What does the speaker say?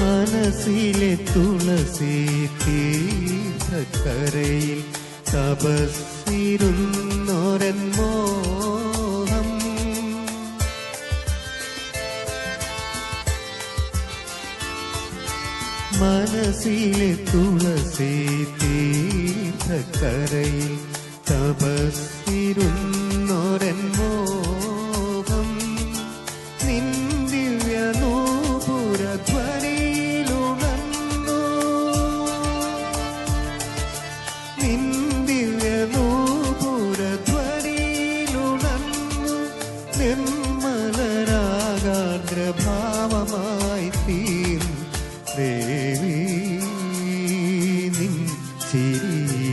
മനസ്സിലെ തുളസി തീർത്ഥക്കരയിൽ തപസ്സിരുന്നോരൻ മോഹം. മനസ്സിലെ തുളസി തീർത്ഥക്കരയിൽ തപസ്സിരുന്ന നിന്ദിവ്യനൂപുരധ്വനിയിലുണർന്നു നിർമ്മലരാഗാഗ്രഭാവമായി ദേവി നിൻ ചിരി